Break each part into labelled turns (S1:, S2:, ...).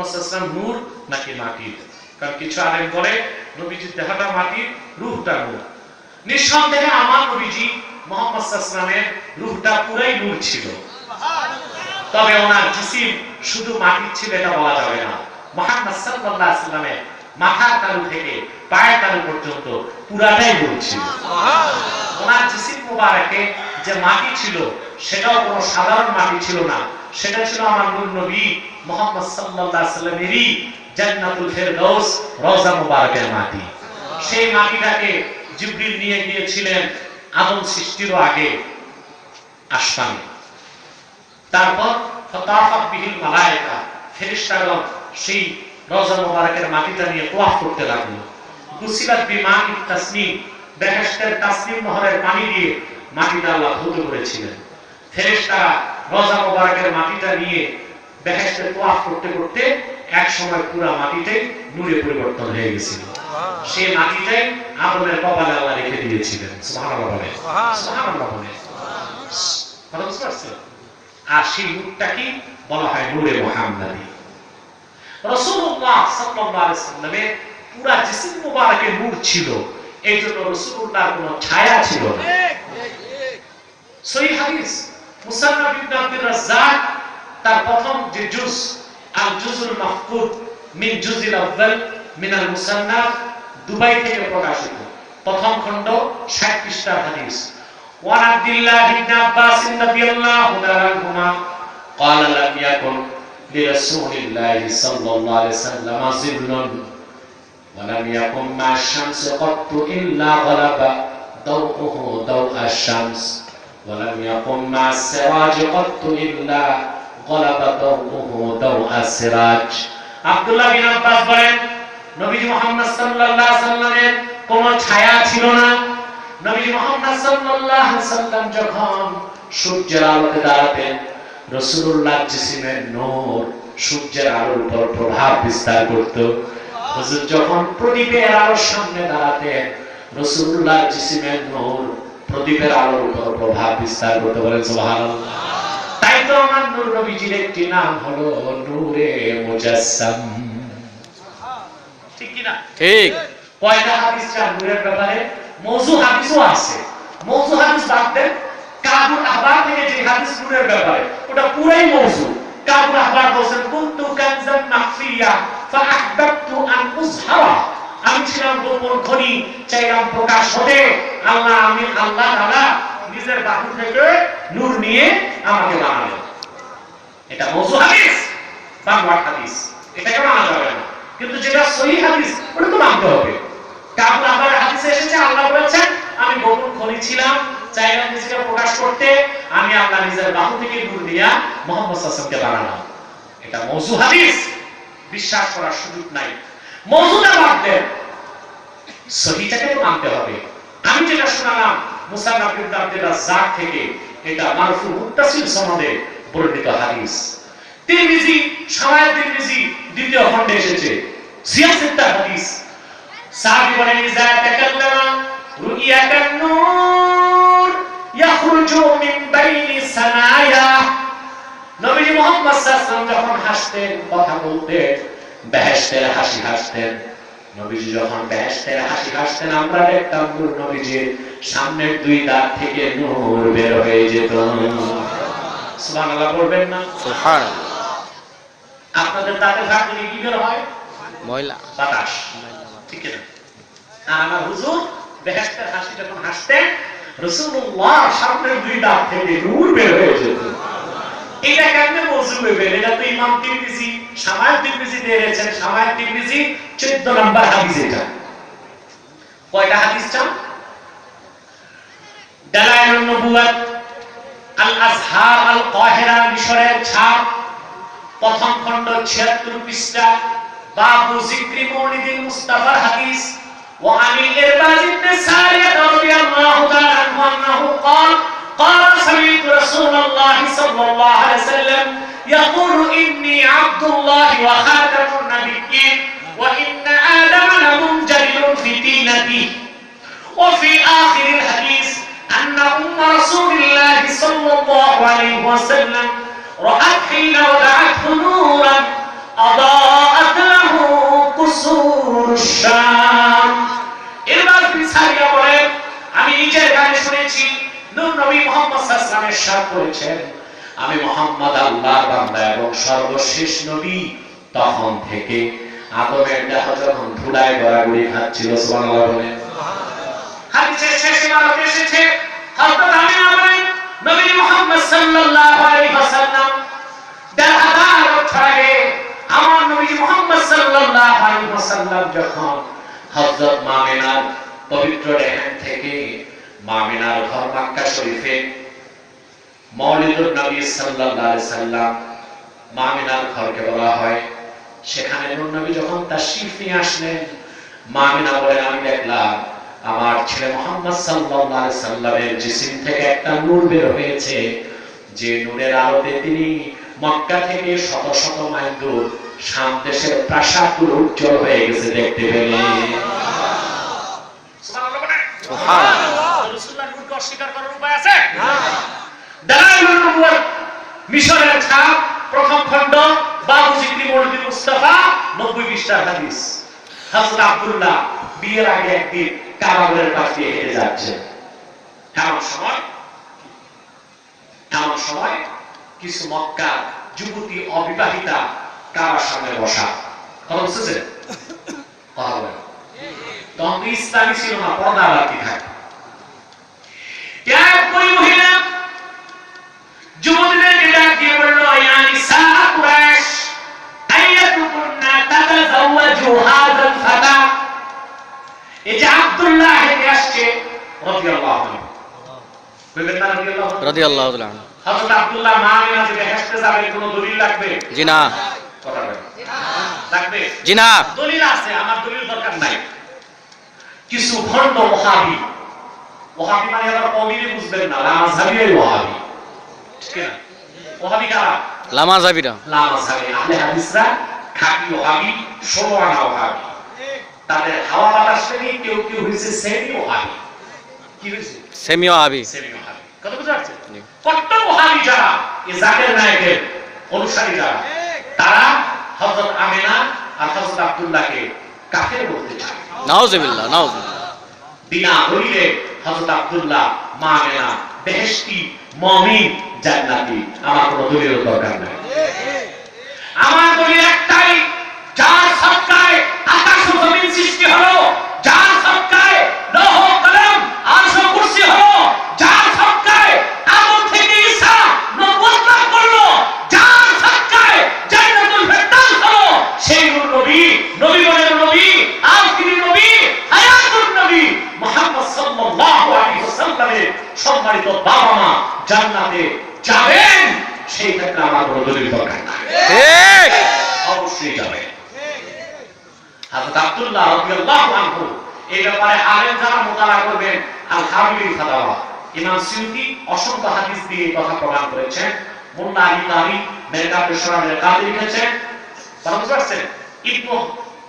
S1: মোহাম্মদ নূর নাকি মাটির কারণ কিছু নবীজির দেহটা মাটির নূর। নিঃসন্দেহে আমার নবীজি পুরাই নূর ছিল। তবে ওনার জিসিম শুধু মাটির ছিল এটা বলা যাবে না। মোহাম্মদ মাথার তালু থেকে পায়ের তালু পর্যন্ত পুরাটাই নূর ছিল। ওনার জিসিম যে মাটি ছিল, সেটাও কোনো সাধারণ মাটি ছিল না। সেটা ছিল আমার নূর নবী মোহাম্মদ সাল্লাল্লাহু আলাইহি সাল্লামেরই জান্নাতুল ফেরদৌস রওজা মুবারকের মাটি। সেই মাটিটাকে জিবরিল নিয়ে গিয়েছিলেন আদম সৃষ্টিরও আগে আসমানে। তারপর ফতাফাত বিহিল মালায়েকা, ফেরেশতাগণ সেই রওজা মুবারকের মাটিটা নিয়ে তোয়াফ করতে লাগল। গুসিলাত বিমান তাসনিম, বেহেশতের তাসনিম নহরের পানি দিয়ে মাটিটা আল্লাহ ধৌত করেছিলেন। ফেরেশতারা রওজা মুবারকের মাটিটা নিয়ে বেহেশতের তোয়াফ করতে করতে এক সময় পুরো মাটিটাই নূরে পরিবর্তন হয়ে গেছিল সেই মাটিটাই আদমের কপালে আল্লাহ রেখে দিয়েছিলেন। সুবহানাল্লাহ বলে। সুবহানাল্লাহ বলে। কথা বুঝতে পারছেন? আর সেই নূরটা কি? বলা হয় নূরে মুহাম্মাদি। রাসূলুল্লাহ সাল্লাল্লাহু আলাইহি সাল্লামের পুরা জিসিম মুবারকে নূর ছিল। এই জন্য রাসূলুল্লাহর কোনো ছায়া ছিল না। সহিহ হাদিস। মুসান্নাফ ইবনে আব্দুর রাজ্জাক তার প্রথম যে জুজ আল জুজুল মাহফুদ মিন জুজিল আউয়াল মিন আল মুসান্নাফ দুবাই থেকে প্রকাশিত প্রথম খণ্ড 60 পৃষ্ঠার হাদিস وعن عبد الله بن عباس رضي الله تعالى عنهما قال لم يكن لرسول الله صلى الله عليه وسلم ظل ولم يكن مع الشمس قط إلا غلب ضوءه ضوء الشمس ولم يكن مع السراج قط إلا غلب ضوءه ضوء السراج عبد الله بن عباس বলেন নবী মুহাম্মদ সাল্লাল্লাহু আলাইহি সাল্লামের কোনো ছায়া ছিল না নবী মুহাম্মদ সাল্লাল্লাহু আলাইহি সাল্লাম যখন সূর্যের আলোতে দাঁড়াতেন রাসূলুল্লাহ জিসিমের নূর সূর্যের আলোর উপর প্রভাব বিস্তার করত হুজুর যখন প্রদীপের আলোর সামনে দাঁড়াতেন রাসূলুল্লাহ জিসিমের নূর প্রদীপের আলোর উপর প্রভাব বিস্তার করতে বলেন সুবহানাল্লাহ। তাই তো আমার নূর নবীজির একটি নাম হলো নূরে মুজাসসাম। ঠিক কি না
S2: ঠিক।
S1: কয়টা হাদিস নূরের ব্যাপারে মৌজু হাদিসও আছে। মৌজু হাদিস বাদ দেন কাবুল আহবার থেকে যে হাদিস নূরের ব্যাপারে ওটা পুরাই মৌজু। কাবুল আহবার বলেন কুনতু কানজান মাখফিয়া ফাআহবাবতু আন উযহারা আমি ছিলাম গোপন খনি চাইলাম প্রকাশ হতে। আল্লাহ, আমি আল্লাহ তাআলা নিজের বাহু থেকে নূর নিয়ে আমাকে বানালেন এটা মৌজু হাদিস হাদিস। এটাকে যাবে না কিন্তু যেটা সহি হাদিস, ওটা তো মানতে হবে। আবার এসেছে, আল্লাহ বলেছেন, আমি গোপন খনি ছিলাম, চাইলাম নিজেকে প্রকাশ করতে, আমি আল্লাহ নিজের বাহু থেকে নূর দিয়া মোহাম্মদ সাল্লামকে বানালাম। এটা মৌজু হাদিস। বিশ্বাস করার সুযোগ নাই। মৌজুদা বাদ দেন। সহিটাকে মানতে হবে। আমি যেটা শোনালাম, মুসা নাবিদ আব্দুল রাজ্জাক থেকে, এটা বর্ণিত হাদিস। তিরমিজি তিরমিজি দ্বিতীয় খণ্ডে এসেছে। হাদিস। ইজা তাকাল্লামা ইয়াখরুজু মিন বাইনি সানায়া। নবীজি সাল্লাল্লাহু আলাইহি যখন হাসতেন, কথা বলতেন, বেহেশতের হাসি হাসতেন। নবীজি যখন বেহেশতের হাসি হাসতেন আমরা দেখতাম নূর নবীজির সামনের দুই দাঁত থেকে নূর বের হয়ে যেত। সুবহানাল্লাহ বলবেন না? আপনাদের দাঁতের ঘাট থেকে কি বের হয়?
S2: ময়লা।
S1: বাতাস। ঠিক না আর আমার হুজুর বেহেশতের হাসি যখন হাসতেন রাসূলুল্লাহ সামনের দুই দাঁত থেকে নূর বের হয়ে যেত। এটা কেমনে মৌজু হইবে এটা তো ইমাম তিরমিজি সামায় তিরমিজি দিয়ে রেখেছেন। সামায় তিরমিজি 14 নাম্বার হাদিস এটা। কয়টা হাদিস চান? দালাইলুন নবুওয়াত আল আজহার আল কাহিরা মিশরের ছাপ প্রথম খণ্ড 76 পৃষ্ঠা, বাবু জিক্রি মৌলিদিন মুস্তাফার হাদিস সাল্লাল্লাহু আলাইহি সাল্লাম يقول إني عبد الله وخاتم النبيين وإن آدم لمنجلل في دينتي وفي آخر الحديث أن أم رسول الله صلى الله عليه وسلم رأت حين ودعته نورا أضاءت له قصور الشام এবার পিছারিয়া বলেন আমি নিজের গানে শুনেছি নূর নবী মোহাম্মদ সাল্লাল্লাহু আলাইহি ওয়াসাল্লামের সাথ করেছেন আমি মোহাম্মদ আল্লাহর বান্দা এবং সর্বশেষ নবী। তখন থেকে আদমের দেহ যখন ধুলায় খাচ্ছিল, সুবহানাল্লাহ নবী আমার যখন মামিনার পবিত্র থেকে মামিনার ঘর মক্কা শরীফে মৌলিদুর নবী সাল্লাল্লাহু আলাইহি সাল্লাম মামিনার ঘরকে বলা হয়। সেখানে নূর নবী যখন তাশরীফ নিয়ে আসলেন মামিনা বলেন আমি দেখলাম আমার ছেলে মোহাম্মদ সাল্লাল্লাহু আলাইহি সাল্লামের জিসিম থেকে একটা নূর বের হয়েছে। যে নূরের আলোতে তিনি মক্কা থেকে শত শত মাইল দূর শাম দেশের প্রাসাদগুলো উজ্জ্বল হয়ে গেছে দেখতে পেলে সুবহানাল্লাহ।
S2: সুবহানাল্লাহ।
S1: রাসূলুল্লাহর নূরকে অস্বীকার করার উপায় আছে? মিশরের ছাপ, প্রথম মুস্তাফা 90 পৃষ্ঠার হাদিস। আব্দুল্লাহ, বিয়ের আগে একদিন পাশ দিয়ে হেঁটে যাচ্ছে। সময়? সময়? কিছু মক্কা যুবতী অবিবাহিতা কাবার সামনে বসা। কথা বুঝতেছে কথা বলেন। তখন ইসলামী ছিল না, পর্দা থাকে? এক ওই মহিলা যুবতীদেরকে ডাক দিয়ে নিসা কুরাইশ আইয়াতুকুন্না তাতাজাওয়াজু হাযাল ফাতা এই যে আব্দুল্লাহ হেঁটে আসছে না রাদিয়াল্লাহু আনহু?
S2: রাদিয়াল্লাহু তাআলা আনহু।
S1: হযরত আব্দুল্লাহ মা আমিনা যে বেহেশতে যাবে কোনো দলিল লাগবে?
S2: জি না।
S1: লাগবে?
S2: জি না।
S1: দলিল আছে আমার দলিল দরকার নাই। কিছু ভণ্ড ওহাবি। ওহাবি মানে আবার কমিরে বুঝবেন না লামাজাবির ওহাবি। ঠিক না ওহাবি কারা
S2: লামা জাবিরা
S1: লামাজাবি আহলে হাদিসরা খাঁটি ওহাবি ষোলো আনা ওহাবি। তাদের হাওয়া বাতাস থেকে কেউ কেউ হয়েছে সেমি ওহাবি কি হয়েছে?
S2: সেমিও আবি
S1: সেমি ওহাবি কথা বুঝতে পারছেন কট্টর ওহাবি যারা এই জাকের নায়কের অনুসারী যারা তারা হযরত আমিনা আর হযরত আব্দুল্লাহকে কাফের বলতে চায়।
S2: নাউজুবিল্লাহ নাউজুবিল্লাহ।
S1: বিনা দলিলে হযরত আব্দুল্লাহ মা আমিনা বেহেশতি মুমিন জান্নাতি আমার কোনো দলিলের দরকার নাই। আমার দলিল একটাই, যার সত্তায় আকাশ ও জমিন সৃষ্টি হলো যার সৎকায় লৌহ কলম আরশ ও কুরসি হলো যার সৎকায় আদম থেকে ঈসা নবুয়ত লাভ করল যার সৎকায় জান্নাতুল ফেরদাউস হলো সেই নূর নবী নবী বলেন নবী আখিরি নবী হায়াতুন নবী মুহাম্মদ সাল্লাল্লাহু আলাইহি ওয়াসাল্লামের সম্মানিত বাবা মা জান্নাতে যাবেন সেই ক্ষেত্রে আমার কোনো দলিল দরকার
S2: ঠিক।
S1: অবশ্যই যাবে হযরত আব্দুল্লাহ রাদিয়াল্লাহু আনহু এই ব্যাপারে আলেম যারা মোতালা করবেন আল হাবিবি ফাতাওয়া। ইমাম সিউতি অসংখ্য হাদিস দিয়ে এই কথা প্রমাণ করেছেন। মোল্লা আলী কারি মেরকাত সরানের কাদি লিখেছেন। বুঝতে পারছেন? ইবনু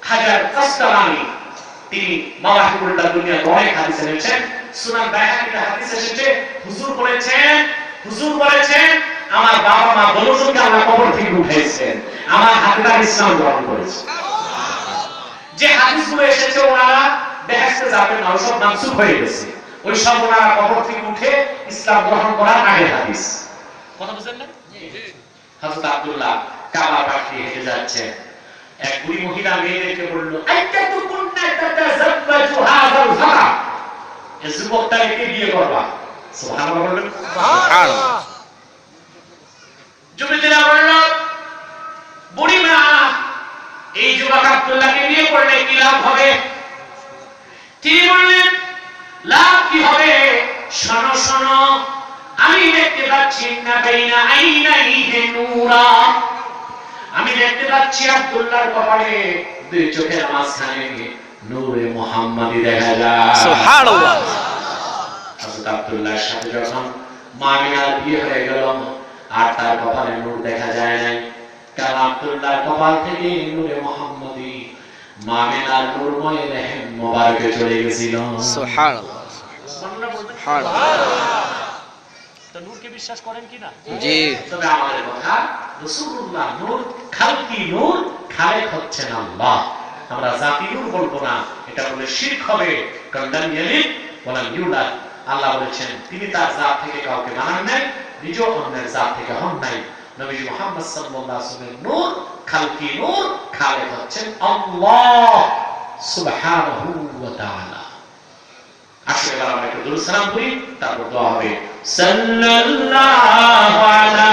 S1: হাজার কাসকালানি তিনি মাওয়াহিবুল্লাহ দুনিয়াতে অনেক হাদিস এনেছেন। সুনান বাইহাকিতে হাদিস এসেছে। হুজুর বলেছেন হুজুর বলেছেন, আমার বাবা মা দোনোজনকে আল্লাহ কবর থেকে উঠাইছেন আমার হাতেদার ইসলাম গ্রহণ করেছে। যে হাদিসগুলো এসেছে, ওনারা বেহেশতে যাবেন না ওসব মানসুখ হয়ে গেছে। ওই সব ওনারা কবর থেকে উঠে ইসলাম গ্রহণ করার আগের হাদিস। কথা বুঝলেন না? হযরত আব্দুল্লাহ কাবা পাখি হেঁটে যাচ্ছে এক বুড়ি মহিলা মেয়েদেরকে বলল আইতাতু কুন্না তাতাযাওয়াজু হাযাল ফারা এই যুবকটাকে বিয়ে করবা। যুবতীরা বলল বুড়ি মা এই যুবক আব্দুল্লাহকে বিয়ে করলে কি লাভ হবে? তিনি বললেন লাভ কি হবে? শোনো শোনো আমি দেখতে পাচ্ছি না বাইনা আইনাই হে নূরা। আমি দেখতে পাচ্ছি আব্দুল্লাহর কপালে দুই চোখের মাঝখানে নূরে মুহাম্মাদি দেখা যায়।
S2: সুবহানাল্লাহ।
S1: হযরত আব্দুল্লাহর সাথে যখন মামিনার বিয়ে হয়ে গেল আর তার কপালে নূর দেখা যায় নাই। কারণ আব্দুল্লাহর কপাল থেকে নূরে মুহাম্মাদি মামিনার নূরময় রেহেম মোবারকে চলে গেছিল।
S2: সুবহানাল্লাহ। সুবহানাল্লাহ।
S1: তো নূরকে বিশ্বাস করেন কিনা?
S2: জি।
S1: তবে আমাদের কথা রাসূলুল্লাহ নূর খালকি নূর খালেক হচ্ছেন আল্লাহ। আমরা জাতি নূর বলব না এটা বলে শিরক হবে। কারণ ইয়ালিদ ইউলাদ। আল্লাহ বলেছেন, তিনি তার জাত থেকে কাউকে বানান নাই নিজেও অন্যের জাত থেকে হন নাই। নবীজি মোহাম্মদ সাল্লাল্লাহু নূর, খালকি নূর, খালেক হচ্ছেন আল্লাহ সুবহানাহু ওয়া তাআলা। আসলে এবার আমরা একটু দুরুদ সালাম করি তারপর দোয়া হবে। সাল্লাল্লাহু আলা